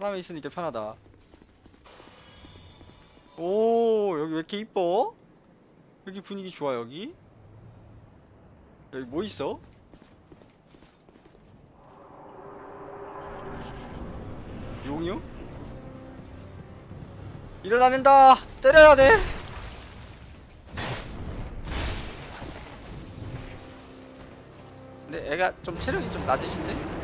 사람이 있으니까 편하다. 오, 여기 왜 이렇게 이뻐? 여기 분위기 좋아, 여기. 여기 뭐 있어? 용이요? 일어나는다! 때려야 돼! 근데 애가 좀 체력이 좀 낮으신데?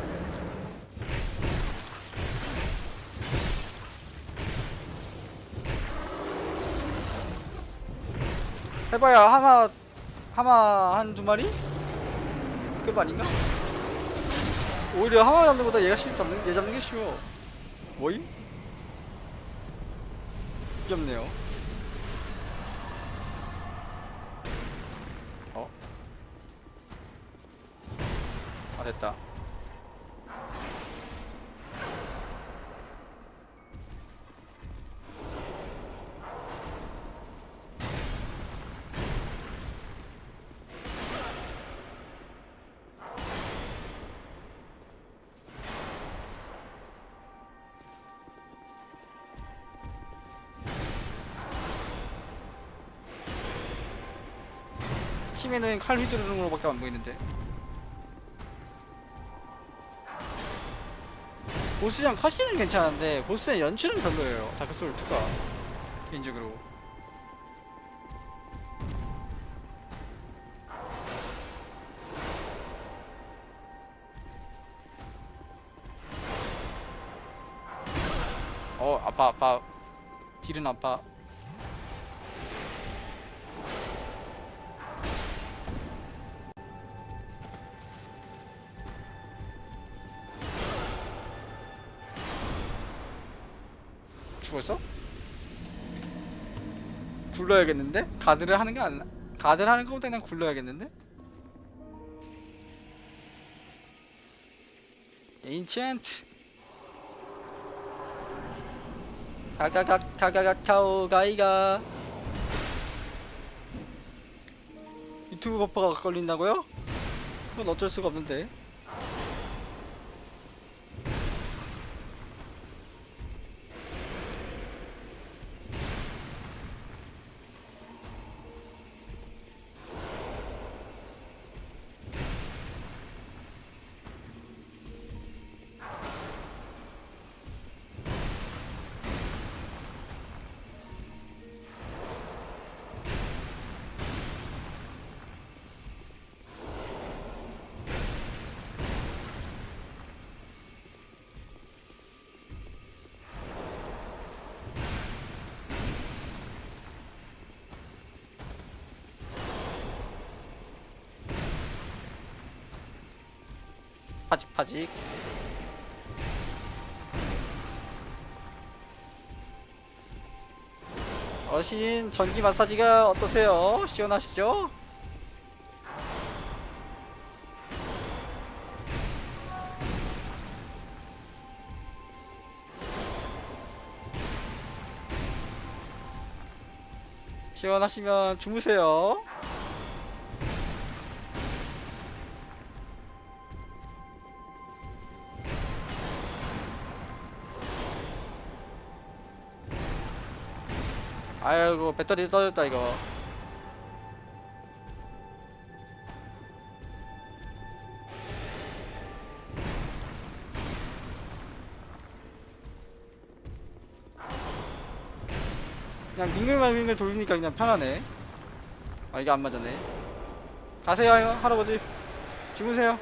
해봐야 하마 하마 한 두 마리? 끝 아닌가? 오히려 하마 잡는 것보다 얘가 쉽 잡는 얘 잡는 게 쉬워. 뭐임? 귀엽네요. 어? 아 됐다. 팀에는 칼 휘두르는 거밖에 안 보이는데. 보스전 컷신은 괜찮은데 보스의 연출은 별로예요. 다크소울 2가 개인적으로. 어 아파 아파 딜은 아파 굴러야겠는데? 가드를 하는 게 아니라 가드를 하는 것보다 그냥 굴러야겠는데? 인첸트 가가가 가가가 카오 가이가 유튜브 버퍼가 걸린다고요? 그건 어쩔 수가 없는데 파직 파직 어신 전기 마사지가 어떠세요? 시원하시죠? 시원하시면 주무세요. 아이고 배터리 떨어졌다 이거. 그냥 빙글만 빙글 돌리니까 그냥 편하네. 아 이게 안 맞았네. 가세요 할아버지. 주무세요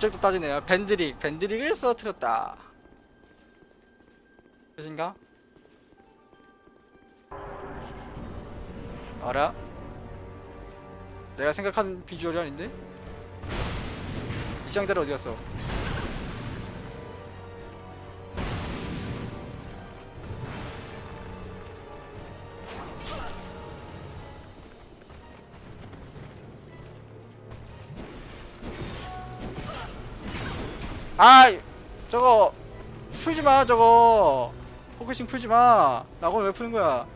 업적도 따지네요. 밴드릭, 밴드릭을 쓰러뜨렸다. 끝인가? 알아? 내가 생각한 비주얼이 아닌데? 시장대로 어디 갔어? 아 저거 풀지마 저거. 포커싱 풀지마. 나고는 왜 푸는 거야?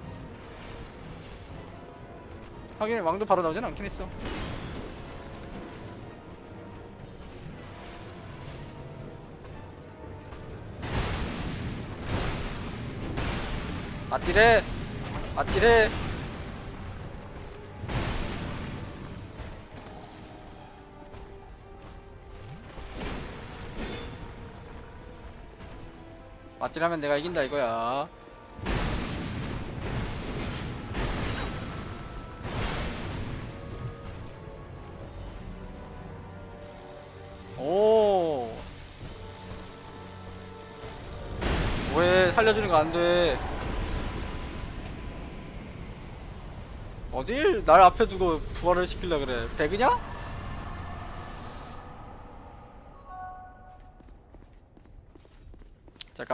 하긴 왕도 바로 나오진 않긴 했어. 아띠래 아띠래 아띠라면 내가 이긴다 이거야 오 왜 살려주는 거 안 돼? 어딜 날 앞에 두고 부활을 시키려 그래? 배그냐?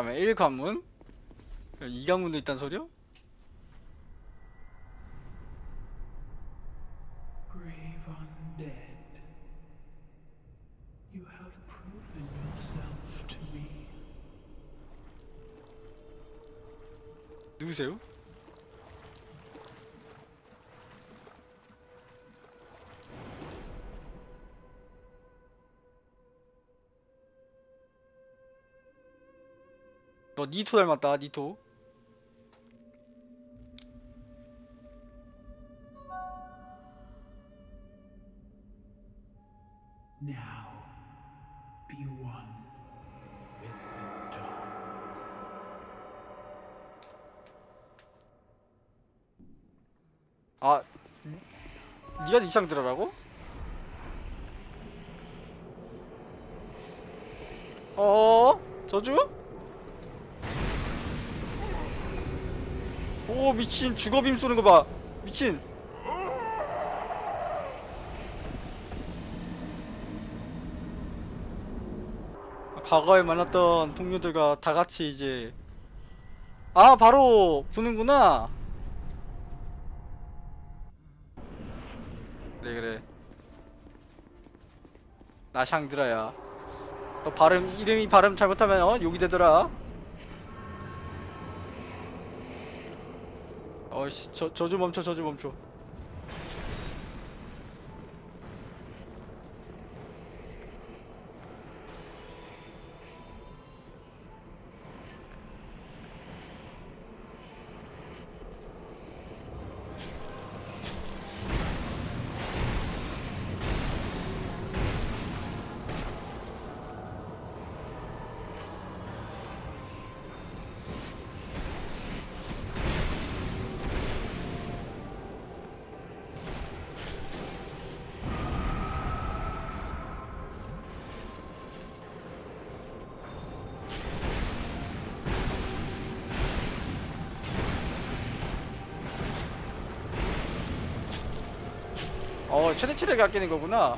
잠깐만 1관문? 2관문도 있단 me. 누구세요? 너 니토 닮았다 니토. 아 니가 이상 들어라고? 어 저주? 오 미친 주거빔 쏘는 거 봐. 미친. 과거에 만났던 동료들과 다 같이 이제 아 바로 보는구나. 그래 그래. 나 샹드라야. 너 발음 이름이 발음 잘못하면 어? 욕이 되더라 어이씨 저 저주 멈춰 저주 멈춰 최대 치력이 아끼는 거구나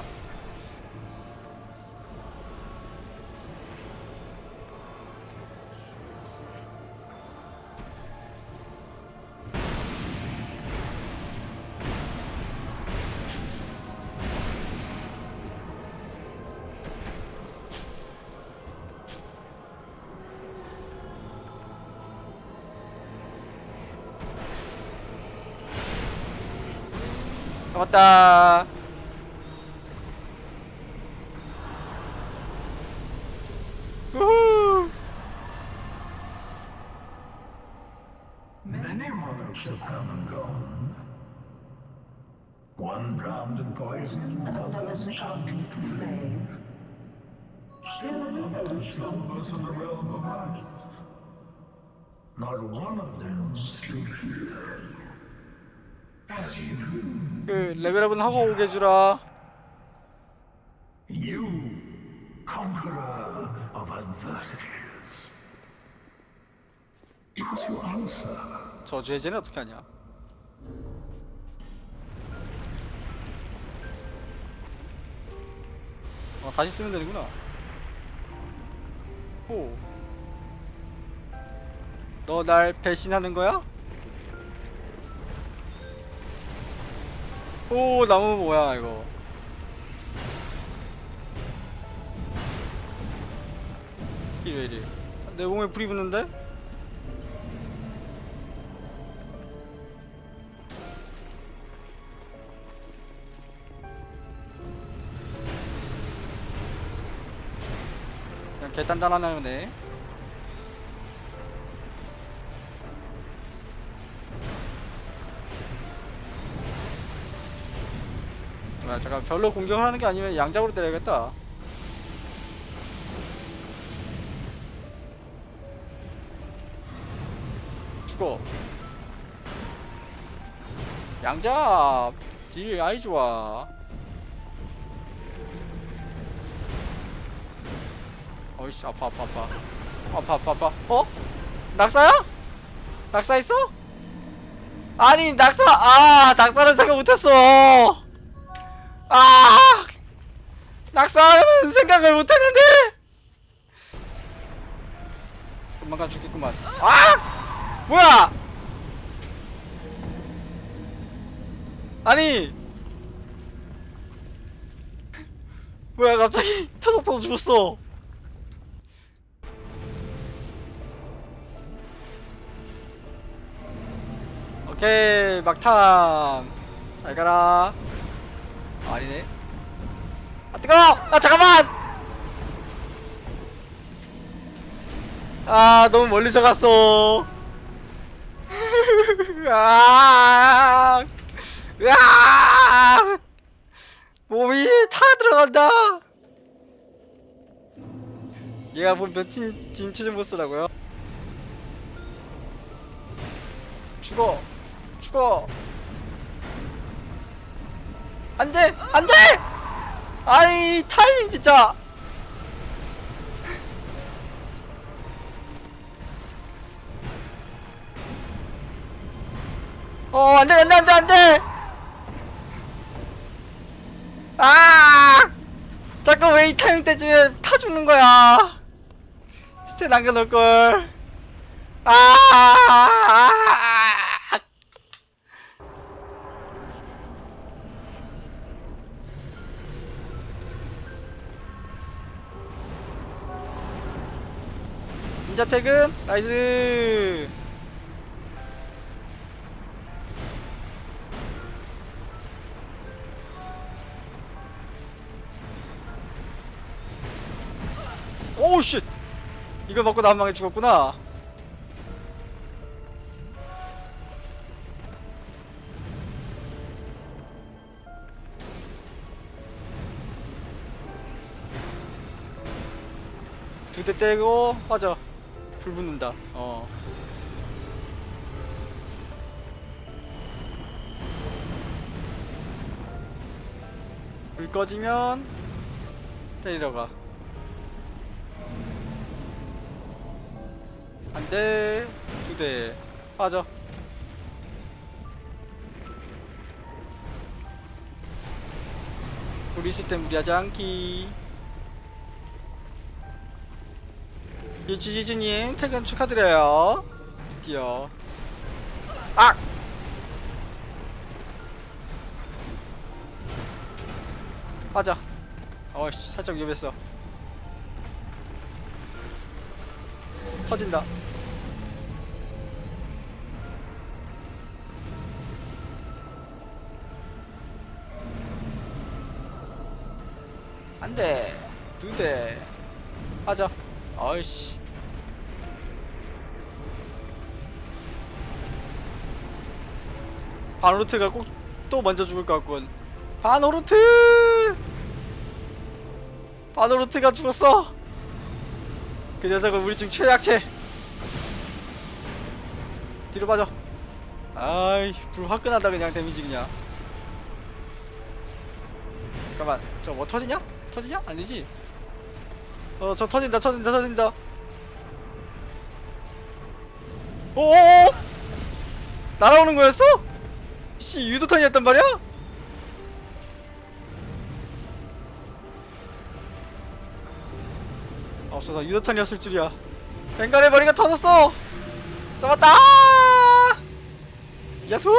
잡았다 우후 Many monarchs have come and gone. One drowned in poison, another succumbed to flame. Still another slumbers in the realm of ice. Not one of them stood here. 그 레벨업은 하고 오게 해주라 you, conqueror of adversities. Give us your answer. 저주 해제는 어떻게 하냐 어 다시 쓰면 되는구나 오 너 날 배신하는 거야? 오 나무 뭐야 이거. 왜 이래? 내 몸에 불이 붙는데? 그냥 개단단하네 아, 잠깐 별로 공격을 하는 게 아니면 양작으로 때려야겠다. 죽어. 양잡 딜 아이 좋아. 어이씨 아파 아파 아파 아파 아파 아파 어? 낙사야? 낙사했어? 아니 낙사 아 낙사는 생각 못했어 아 낙사는 생각을 못했는데. 조만간 죽겠구만. 아 뭐야? 아니. 뭐야 갑자기 터져서 죽었어. 오케이 막탐. 잘 가라 아, 아니네. 아 뜨거워! 아 잠깐만! 아 너무 멀리서 갔어. 아, 으아. 몸이 다 들어간다. 얘가 보면 진, 진치즈 보스라고요? 죽어! 죽어 안돼! 안돼! 아이 타이밍 진짜. 어 안돼 안돼 안돼 안돼! 아! 자꾸 왜이 타이밍 때쯤에 타 죽는 거야? 스테 남겨놓을 걸. 아 진짜 퇴근. 나이스. 오우 쉣. 이거 먹고 나한 방에 죽었구나. 두대 떼고 맞아 불 붙는다. 어. 불 꺼지면 때리러 가. 안돼 두대 빠져. 우리 시스템 무리하지 않기 유지지주님 퇴근 축하드려요. 드디어. 아! 빠져. 어이씨 살짝 위험했어. 터진다. 안돼. 두대. 빠져. 어이씨 바노르트가 꼭 또 먼저 죽을 것 같군. 바노르트! 바노르트가 죽었어! 그 녀석은 우리 중 최약체! 뒤로 빠져. 아이 불 화끈하다 그냥 데미지 그냥 잠깐만 저 뭐 터지냐? 터지냐? 아니지? 어 저 터진다 터진다 터진다. 오오오! 날아오는 거였어? 씨 유도탄이었단 말이야? 없어서 유도탄이었을 줄이야. 뱅갈의 머리가 터졌어. 잡았다! 야수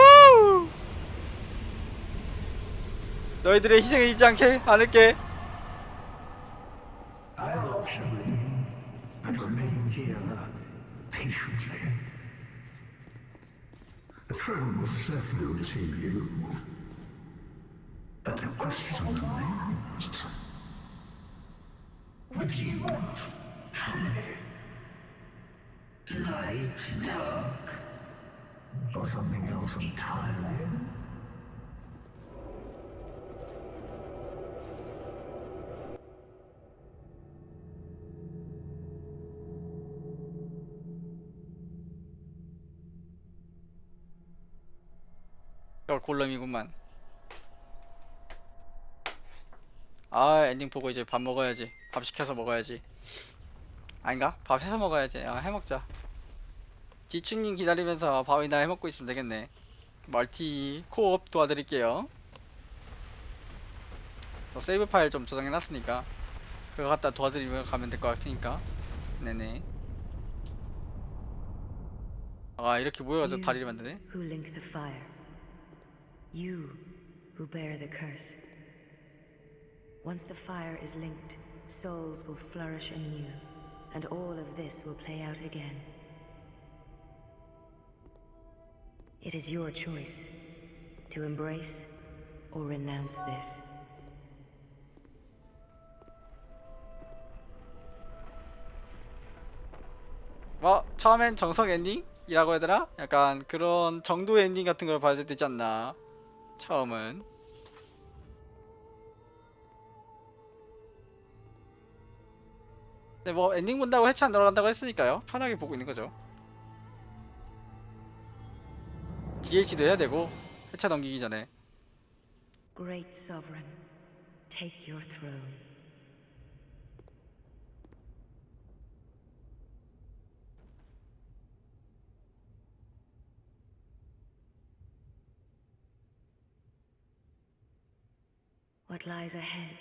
너희들의 희생을 잊지 않게 않을게 true settlers to you. But the question remains. What do you want Tell me? Light, dark, or something else entirely? 골렘이구만. 아 엔딩 보고 이제 밥 먹어야지. 밥 시켜서 먹어야지. 아닌가? 밥 해서 먹어야지. 아 해먹자. 지춘님 기다리면서 밥이나 해먹고 있으면 되겠네. 멀티 코옵 도와드릴게요. 저 세이브 파일 좀 저장해놨으니까 그거 갖다 도와드리면 가면 될 것 같으니까. 네네. 아 이렇게 모여가지고 다리를 만드네 Who link the fire. You who bear the curse. Once the fire is linked, souls will flourish anew, and all of this will play out again. It is your choice to embrace or renounce this. 뭐 처음엔 정석 엔딩 이라고 해야 되나? 약간 그런 정도의 엔딩 같은 걸 봐야 되지 않나 처음은. 근데 뭐 엔딩 본다고 해체 안 들어간다고 했으니까요. 편하게 보고 있는 거죠. DLC도 해야 되고 해체 넘기기 전에. Great Sovereign, take your throne. What lies ahead,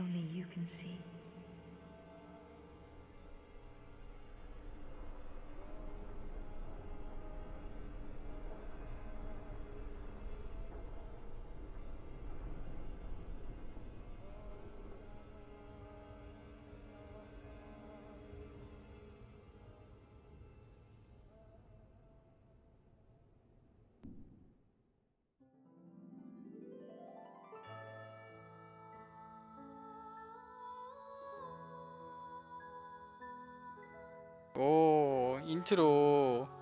only you can see. 오 인트로